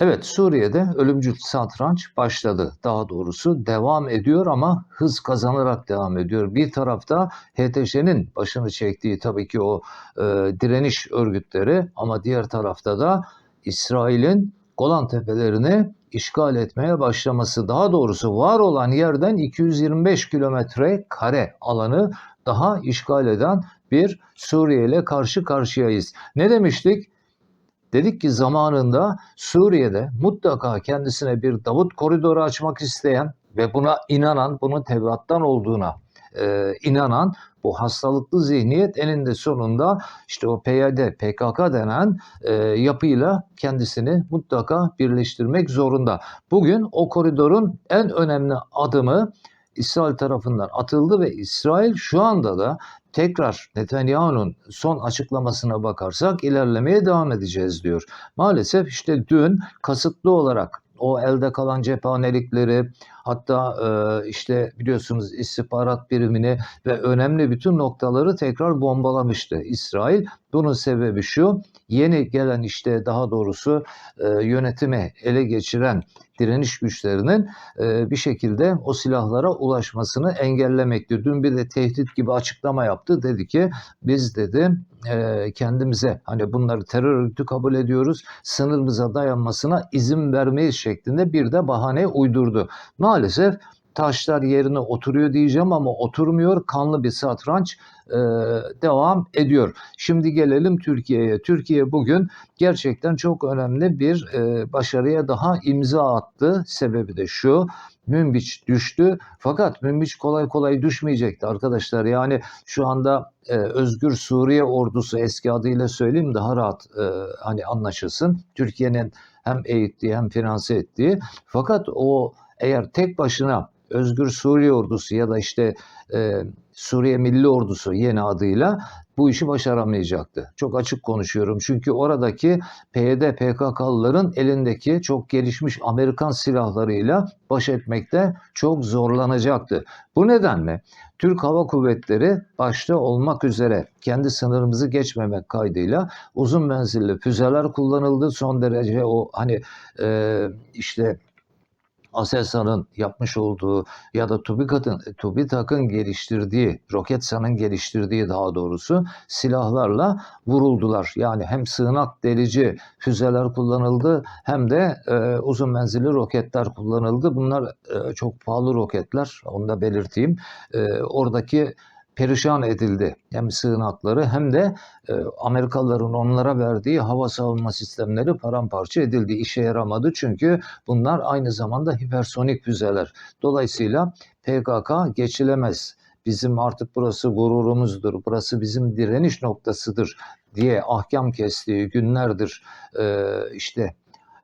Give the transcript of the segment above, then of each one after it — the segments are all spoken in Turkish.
Evet, Suriye'de ölümcül satranç başladı. Daha doğrusu devam ediyor ama hız kazanarak devam ediyor. Bir tarafta HTŞ'nin başını çektiği tabii ki o e, direniş örgütleri ama diğer tarafta da İsrail'in Golan Tepelerini işgal etmeye başlaması. Daha doğrusu var olan yerden 225 kilometre kare alanı daha işgal eden bir Suriye ile karşı karşıyayız. Ne demiştik? Dedik ki zamanında Suriye'de mutlaka kendisine bir Davut koridoru açmak isteyen ve buna inanan, bunun Tevrat'tan olduğuna e, inanan bu hastalıklı zihniyet eninde sonunda işte o PYD, PKK denen e, yapıyla kendisini mutlaka birleştirmek zorunda. Bugün o koridorun en önemli adımı İsrail tarafından atıldı ve İsrail şu anda da tekrar Netanyahu'nun son açıklamasına bakarsak ilerlemeye devam edeceğiz diyor. Maalesef işte dün kasıtlı olarak o elde kalan cephanelikleri hatta e, işte biliyorsunuz istihbarat birimini ve önemli bütün noktaları tekrar bombalamıştı İsrail. Bunun sebebi şu yeni gelen işte daha doğrusu e, yönetimi ele geçiren direniş güçlerinin e, bir şekilde o silahlara ulaşmasını engellemekti. Dün bir de tehdit gibi açıklama yaptı. Dedi ki biz dedi e, kendimize hani bunları terör örgütü kabul ediyoruz. Sınırımıza dayanmasına izin vermeyiz şeklinde bir de bahane uydurdu. Maalesef taşlar yerine oturuyor diyeceğim ama oturmuyor. Kanlı bir satranç e, devam ediyor. Şimdi gelelim Türkiye'ye. Türkiye bugün gerçekten çok önemli bir e, başarıya daha imza attı. Sebebi de şu. Münbiç düştü fakat Münbiç kolay kolay düşmeyecekti arkadaşlar. Yani şu anda e, Özgür Suriye Ordusu eski adıyla söyleyeyim daha rahat e, hani anlaşılsın. Türkiye'nin hem eğittiği hem finanse ettiği fakat o eğer tek başına Özgür Suriye Ordusu ya da işte e, Suriye Milli Ordusu yeni adıyla bu işi başaramayacaktı. Çok açık konuşuyorum. Çünkü oradaki PYD PKK'lıların elindeki çok gelişmiş Amerikan silahlarıyla baş etmekte çok zorlanacaktı. Bu nedenle Türk Hava Kuvvetleri başta olmak üzere kendi sınırımızı geçmemek kaydıyla uzun menzilli füzeler kullanıldı. Son derece o hani e, işte Aselsan'ın yapmış olduğu ya da TÜBİTAK'ın TÜBİTAK'ın geliştirdiği, Roketsan'ın geliştirdiği daha doğrusu silahlarla vuruldular. Yani hem sığınak delici füzeler kullanıldı hem de e, uzun menzilli roketler kullanıldı. Bunlar e, çok pahalı roketler, onu da belirteyim. E, oradaki perişan edildi. Hem sığınakları hem de e, Amerikalıların onlara verdiği hava savunma sistemleri paramparça edildi. İşe yaramadı çünkü bunlar aynı zamanda hipersonik füzeler. Dolayısıyla PKK geçilemez. Bizim artık burası gururumuzdur, burası bizim direniş noktasıdır diye ahkam kestiği günlerdir e, işte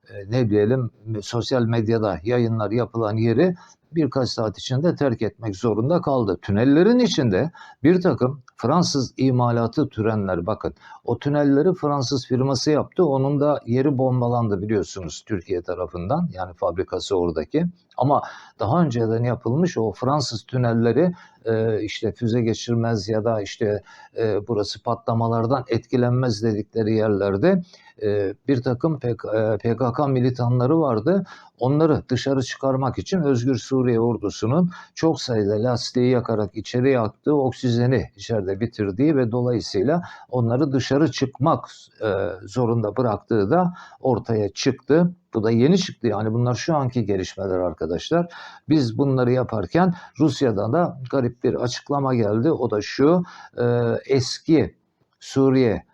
e, ne diyelim sosyal medyada yayınlar yapılan yeri birkaç saat içinde terk etmek zorunda kaldı. Tünellerin içinde bir takım Fransız imalatı türenler bakın o tünelleri Fransız firması yaptı. Onun da yeri bombalandı biliyorsunuz Türkiye tarafından yani fabrikası oradaki. Ama daha önceden yapılmış o Fransız tünelleri e, işte füze geçirmez ya da işte e, burası patlamalardan etkilenmez dedikleri yerlerde e, bir takım PKK militanları vardı. Onları dışarı çıkarmak için Özgür Suriye ordusunun çok sayıda lastiği yakarak içeriye attığı oksijeni içeride bitirdiği ve dolayısıyla onları dışarı çıkmak zorunda bıraktığı da ortaya çıktı. Bu da yeni çıktı yani bunlar şu anki gelişmeler arkadaşlar. Biz bunları yaparken Rusya'dan da garip bir açıklama geldi. O da şu eski Suriye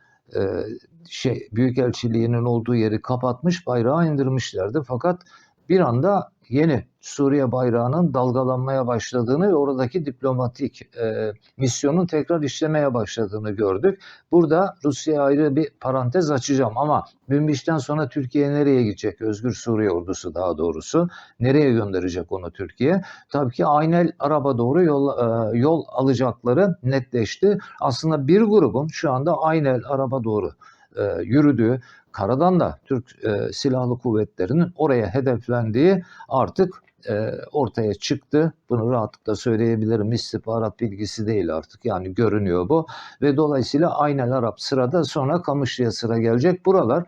şey Büyükelçiliğinin olduğu yeri kapatmış, bayrağı indirmişlerdi. Fakat bir anda yeni Suriye bayrağının dalgalanmaya başladığını ve oradaki diplomatik e, misyonun tekrar işlemeye başladığını gördük. Burada Rusya'ya ayrı bir parantez açacağım ama Münbiş'ten sonra Türkiye nereye gidecek? Özgür Suriye ordusu daha doğrusu. Nereye gönderecek onu Türkiye? Tabii ki Aynel Araba doğru yol, e, yol alacakları netleşti. Aslında bir grubun şu anda Aynel Araba doğru e, yürüdüğü, karadan da Türk e, Silahlı Kuvvetleri'nin oraya hedeflendiği artık e, ortaya çıktı. Bunu rahatlıkla söyleyebilirim. İstihbarat bilgisi değil artık. Yani görünüyor bu. Ve dolayısıyla Aynel Arap sırada sonra Kamışlı'ya sıra gelecek. Buralar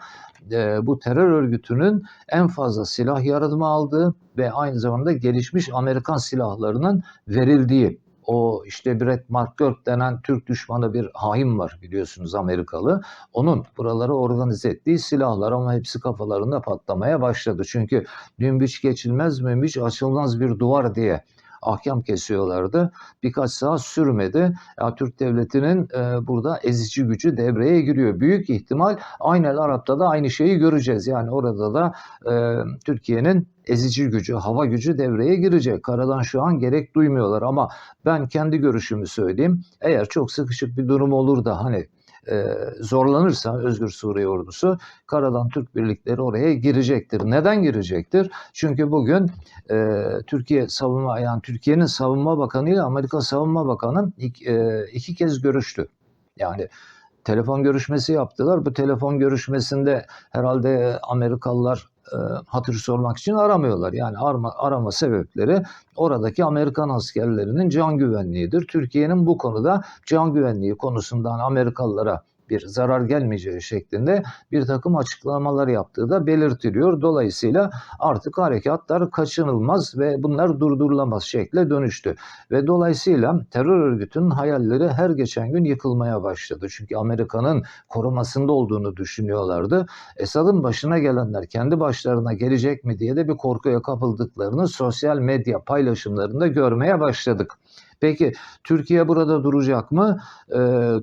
e, bu terör örgütünün en fazla silah yardımı aldığı ve aynı zamanda gelişmiş Amerikan silahlarının verildiği o işte Brett McGurk denen Türk düşmanı bir hain var biliyorsunuz Amerikalı. Onun buraları organize ettiği silahlar ama hepsi kafalarında patlamaya başladı. Çünkü münbiç geçilmez, münbiç açılmaz bir duvar diye ahkam kesiyorlardı. Birkaç saat sürmedi. Ya, Türk devletinin e, burada ezici gücü devreye giriyor. Büyük ihtimal Aynel Arap'ta da aynı şeyi göreceğiz. Yani orada da e, Türkiye'nin ezici gücü, hava gücü devreye girecek. Karadan şu an gerek duymuyorlar ama ben kendi görüşümü söyleyeyim. Eğer çok sıkışık bir durum olur da hani e, zorlanırsa Özgür Suriye ordusu karadan Türk birlikleri oraya girecektir. Neden girecektir? Çünkü bugün e, Türkiye savunma yani Türkiye'nin savunma bakanı ile Amerika savunma bakanı iki, e, iki kez görüştü. Yani telefon görüşmesi yaptılar. Bu telefon görüşmesinde herhalde Amerikalılar e, hatır sormak için aramıyorlar. Yani arama, arama sebepleri oradaki Amerikan askerlerinin can güvenliğidir. Türkiye'nin bu konuda can güvenliği konusundan Amerikalılara bir zarar gelmeyeceği şeklinde bir takım açıklamalar yaptığı da belirtiliyor. Dolayısıyla artık harekatlar kaçınılmaz ve bunlar durdurulamaz şekle dönüştü. Ve dolayısıyla terör örgütünün hayalleri her geçen gün yıkılmaya başladı. Çünkü Amerika'nın korumasında olduğunu düşünüyorlardı. Esad'ın başına gelenler kendi başlarına gelecek mi diye de bir korkuya kapıldıklarını sosyal medya paylaşımlarında görmeye başladık. Peki Türkiye burada duracak mı? E,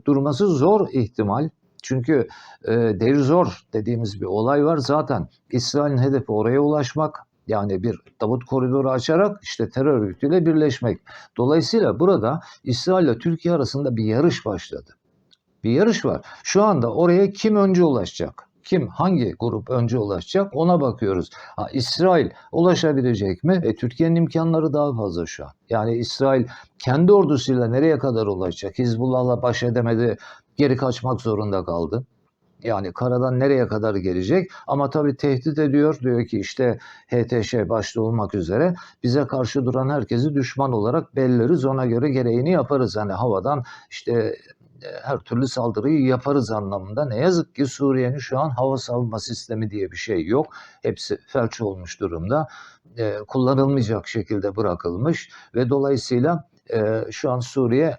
durması zor ihtimal. Çünkü e, Deir Zor dediğimiz bir olay var. Zaten İsrail'in hedefi oraya ulaşmak. Yani bir Davut koridoru açarak işte terör örgütüyle birleşmek. Dolayısıyla burada İsrail ile Türkiye arasında bir yarış başladı. Bir yarış var. Şu anda oraya kim önce ulaşacak? Kim hangi grup önce ulaşacak ona bakıyoruz. Ha, İsrail ulaşabilecek mi? E, Türkiye'nin imkanları daha fazla şu an. Yani İsrail kendi ordusuyla nereye kadar ulaşacak? Hizbullah'la baş edemedi, geri kaçmak zorunda kaldı. Yani karadan nereye kadar gelecek? Ama tabii tehdit ediyor. Diyor ki işte HTŞ başta olmak üzere bize karşı duran herkesi düşman olarak belleriz. Ona göre gereğini yaparız. Hani havadan işte her türlü saldırıyı yaparız anlamında. Ne yazık ki Suriye'nin şu an hava savunma sistemi diye bir şey yok. Hepsi felç olmuş durumda. E, kullanılmayacak şekilde bırakılmış ve dolayısıyla e, şu an Suriye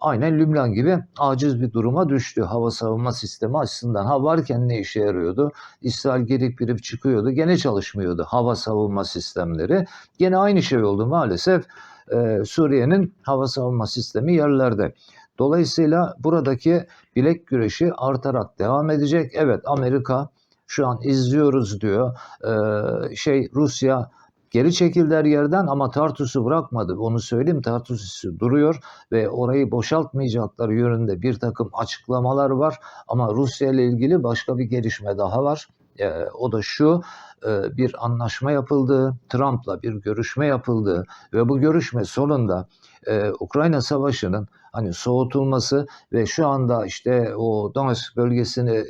aynen Lübnan gibi aciz bir duruma düştü hava savunma sistemi açısından. Ha varken ne işe yarıyordu? İsrail girip girip çıkıyordu. Gene çalışmıyordu hava savunma sistemleri. Gene aynı şey oldu maalesef. Ee, Suriye'nin hava savunma sistemi yerlerde. Dolayısıyla buradaki bilek güreşi artarak devam edecek. Evet Amerika şu an izliyoruz diyor. Ee, şey Rusya geri çekildi her yerden ama Tartus'u bırakmadı. Onu söyleyeyim Tartus'u duruyor ve orayı boşaltmayacaklar yönünde bir takım açıklamalar var. Ama Rusya ile ilgili başka bir gelişme daha var. Ee, o da şu e, bir anlaşma yapıldı, Trump'la bir görüşme yapıldı ve bu görüşme sonunda e, Ukrayna Savaşı'nın hani soğutulması ve şu anda işte o Donetsk bölgesini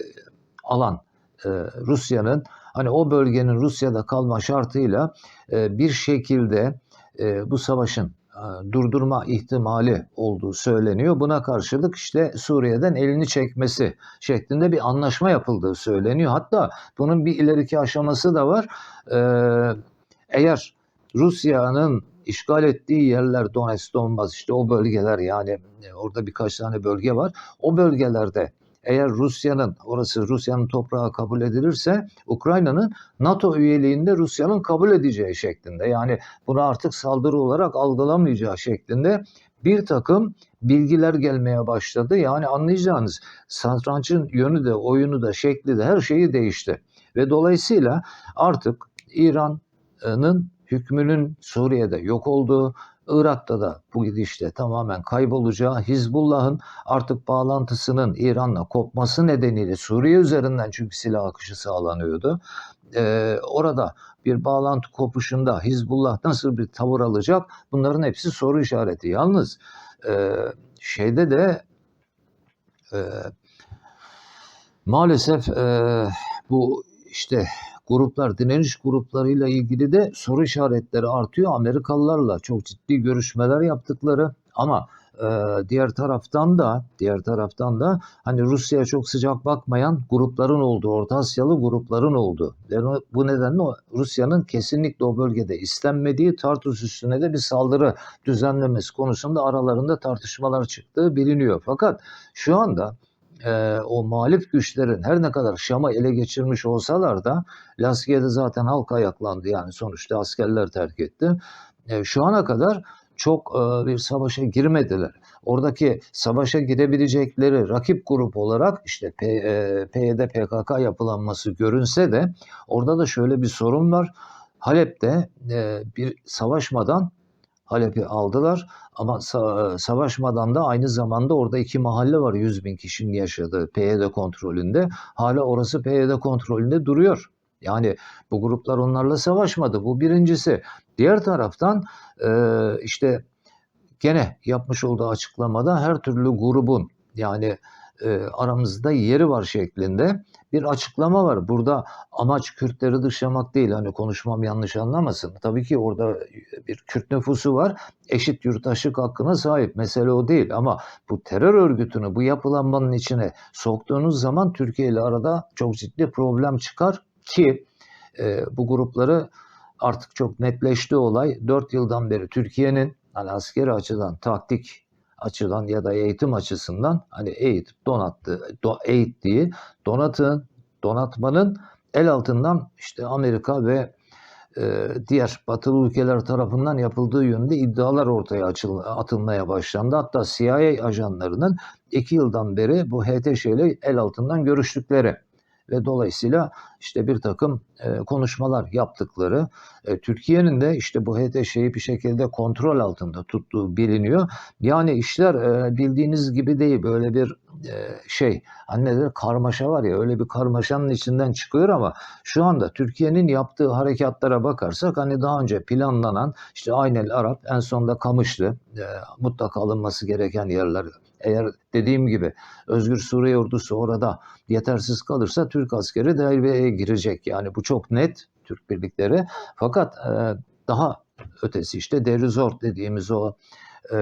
alan e, Rusya'nın hani o bölgenin Rusya'da kalma şartıyla e, bir şekilde e, bu savaşın e, durdurma ihtimali olduğu söyleniyor. Buna karşılık işte Suriye'den elini çekmesi şeklinde bir anlaşma yapıldığı söyleniyor. Hatta bunun bir ileriki aşaması da var. E, eğer Rusya'nın işgal ettiği yerler Donetsk, Donbas işte o bölgeler yani e, orada birkaç tane bölge var. O bölgelerde eğer Rusya'nın orası Rusya'nın toprağı kabul edilirse Ukrayna'nın NATO üyeliğinde Rusya'nın kabul edeceği şeklinde yani bunu artık saldırı olarak algılamayacağı şeklinde bir takım bilgiler gelmeye başladı. Yani anlayacağınız satrançın yönü de oyunu da şekli de her şeyi değişti. Ve dolayısıyla artık İran'ın hükmünün Suriye'de yok olduğu, Irak'ta da bu gidişte tamamen kaybolacağı, Hizbullah'ın artık bağlantısının İran'la kopması nedeniyle Suriye üzerinden çünkü silah akışı sağlanıyordu. Ee, orada bir bağlantı kopuşunda Hizbullah nasıl bir tavır alacak? Bunların hepsi soru işareti. Yalnız e, şeyde de e, maalesef e, bu işte gruplar, direniş gruplarıyla ilgili de soru işaretleri artıyor. Amerikalılarla çok ciddi görüşmeler yaptıkları ama Ee, diğer taraftan da diğer taraftan da hani Rusya'ya çok sıcak bakmayan grupların olduğu, Orta Asyalı grupların olduğu. Yani bu nedenle Rusya'nın kesinlikle o bölgede istenmediği Tartus üstüne de bir saldırı düzenlemesi konusunda aralarında tartışmalar çıktığı biliniyor. Fakat şu anda e, o muhalif güçlerin her ne kadar Şam'ı ele geçirmiş olsalar da Laskiye'de zaten halk ayaklandı yani sonuçta askerler terk etti. E, şu ana kadar çok e, bir savaşa girmediler. Oradaki savaşa girebilecekleri rakip grup olarak işte P, e, PYD PKK yapılanması görünse de orada da şöyle bir sorun var. Halep'te e, bir savaşmadan Halep'i aldılar ama sa- savaşmadan da aynı zamanda orada iki mahalle var 100 bin kişinin yaşadığı PYD kontrolünde. Hala orası PYD kontrolünde duruyor. Yani bu gruplar onlarla savaşmadı. Bu birincisi. Diğer taraftan e, işte gene yapmış olduğu açıklamada her türlü grubun yani e, aramızda yeri var şeklinde bir açıklama var. Burada amaç Kürtleri dışlamak değil. Hani konuşmam yanlış anlamasın. Tabii ki orada bir Kürt nüfusu var. Eşit yurttaşlık hakkına sahip. Mesele o değil ama bu terör örgütünü bu yapılanmanın içine soktuğunuz zaman Türkiye ile arada çok ciddi problem çıkar ki e, bu grupları artık çok netleşti olay. 4 yıldan beri Türkiye'nin hani askeri açıdan, taktik açıdan ya da eğitim açısından hani eğitip donattı, do, eğittiği, donatın, donatmanın el altından işte Amerika ve e, diğer batılı ülkeler tarafından yapıldığı yönünde iddialar ortaya açıl, atılmaya başlandı. Hatta CIA ajanlarının iki yıldan beri bu HTŞ ile el altından görüştükleri ve dolayısıyla işte bir takım e, konuşmalar yaptıkları, e, Türkiye'nin de işte bu HTŞ'yi bir şekilde kontrol altında tuttuğu biliniyor. Yani işler e, bildiğiniz gibi değil böyle bir e, şey hani ne der, karmaşa var ya öyle bir karmaşanın içinden çıkıyor ama şu anda Türkiye'nin yaptığı harekatlara bakarsak hani daha önce planlanan işte Aynel Arap en sonunda Kamışlı e, mutlaka alınması gereken yerler. Eğer dediğim gibi Özgür Suriye ordusu orada yetersiz kalırsa Türk askeri devreye girecek. Yani bu çok net Türk birlikleri. Fakat e, daha ötesi işte Derizort dediğimiz o e,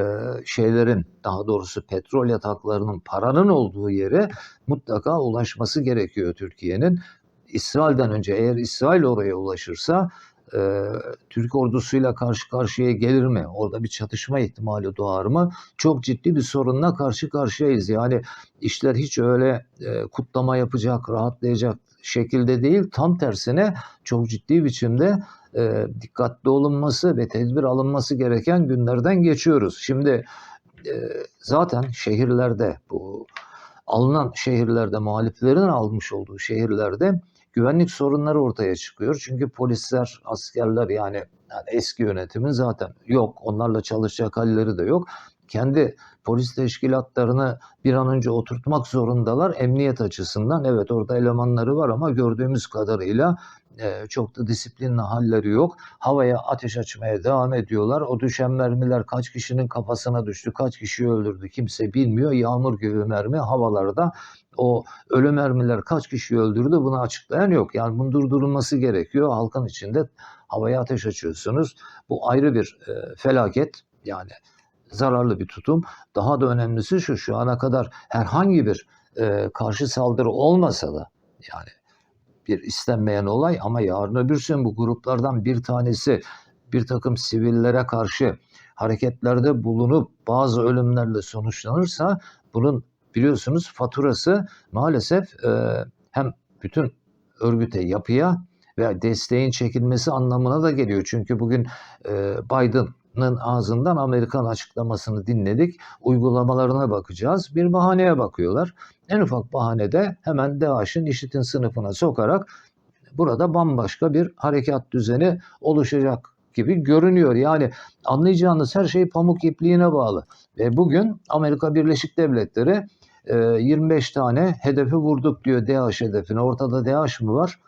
şeylerin daha doğrusu petrol yataklarının paranın olduğu yere mutlaka ulaşması gerekiyor Türkiye'nin. İsrail'den önce eğer İsrail oraya ulaşırsa e, Türk ordusuyla karşı karşıya gelir mi? Orada bir çatışma ihtimali doğar mı? Çok ciddi bir sorunla karşı karşıyayız. Yani işler hiç öyle e, kutlama yapacak, rahatlayacak şekilde değil. Tam tersine çok ciddi biçimde e, dikkatli olunması ve tedbir alınması gereken günlerden geçiyoruz. Şimdi e, zaten şehirlerde bu alınan şehirlerde muhaliflerin almış olduğu şehirlerde güvenlik sorunları ortaya çıkıyor. Çünkü polisler, askerler yani, yani eski yönetimin zaten yok. Onlarla çalışacak halleri de yok. Kendi polis teşkilatlarını bir an önce oturtmak zorundalar emniyet açısından. Evet orada elemanları var ama gördüğümüz kadarıyla çok da disiplinli halleri yok. Havaya ateş açmaya devam ediyorlar. O düşen mermiler kaç kişinin kafasına düştü, kaç kişiyi öldürdü kimse bilmiyor. Yağmur gibi mermi havalarda. O ölü mermiler kaç kişiyi öldürdü bunu açıklayan yok. Yani bunun durdurulması gerekiyor. Halkın içinde havaya ateş açıyorsunuz. Bu ayrı bir felaket. Yani zararlı bir tutum. Daha da önemlisi şu, şu ana kadar herhangi bir karşı saldırı olmasa da yani bir istenmeyen olay ama yarın öbür gün bu gruplardan bir tanesi bir takım sivillere karşı hareketlerde bulunup bazı ölümlerle sonuçlanırsa bunun biliyorsunuz faturası maalesef e, hem bütün örgüte, yapıya ve desteğin çekilmesi anlamına da geliyor. Çünkü bugün e, Biden'ın ağzından Amerikan açıklamasını dinledik. Uygulamalarına bakacağız. Bir bahaneye bakıyorlar. En ufak bahanede hemen DAEŞ'in IŞİD'in sınıfına sokarak burada bambaşka bir harekat düzeni oluşacak gibi görünüyor. Yani anlayacağınız her şey pamuk ipliğine bağlı. Ve bugün Amerika Birleşik Devletleri e, 25 tane hedefi vurduk diyor DAEŞ hedefine. Ortada DAEŞ mi var?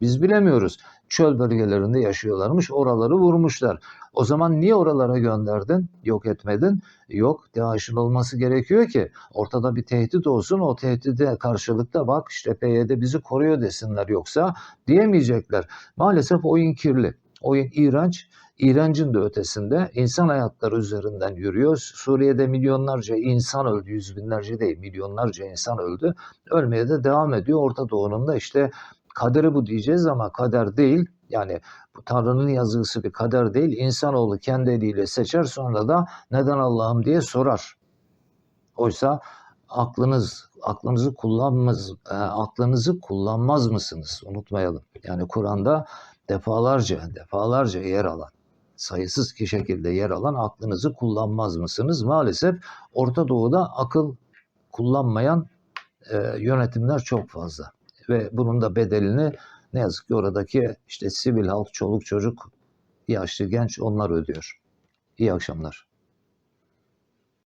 Biz bilemiyoruz. Çöl bölgelerinde yaşıyorlarmış, oraları vurmuşlar. O zaman niye oralara gönderdin, yok etmedin? Yok, DAEŞ'in olması gerekiyor ki ortada bir tehdit olsun, o tehdide karşılıkta bak işte PYD bizi koruyor desinler yoksa diyemeyecekler. Maalesef oyun kirli. Oyun iğrenç. İğrencin de ötesinde insan hayatları üzerinden yürüyor. Suriye'de milyonlarca insan öldü. Yüz binlerce değil milyonlarca insan öldü. Ölmeye de devam ediyor. Orta Doğu'nun da işte kaderi bu diyeceğiz ama kader değil. Yani bu Tanrı'nın yazgısı bir kader değil. İnsanoğlu kendi eliyle seçer sonra da neden Allah'ım diye sorar. Oysa aklınız aklınızı kullanmaz e, aklınızı kullanmaz mısınız? Unutmayalım. Yani Kur'an'da defalarca defalarca yer alan sayısız ki şekilde yer alan aklınızı kullanmaz mısınız? Maalesef Orta Doğu'da akıl kullanmayan e, yönetimler çok fazla ve bunun da bedelini ne yazık ki oradaki işte sivil halk, çoluk çocuk, yaşlı genç onlar ödüyor. İyi akşamlar.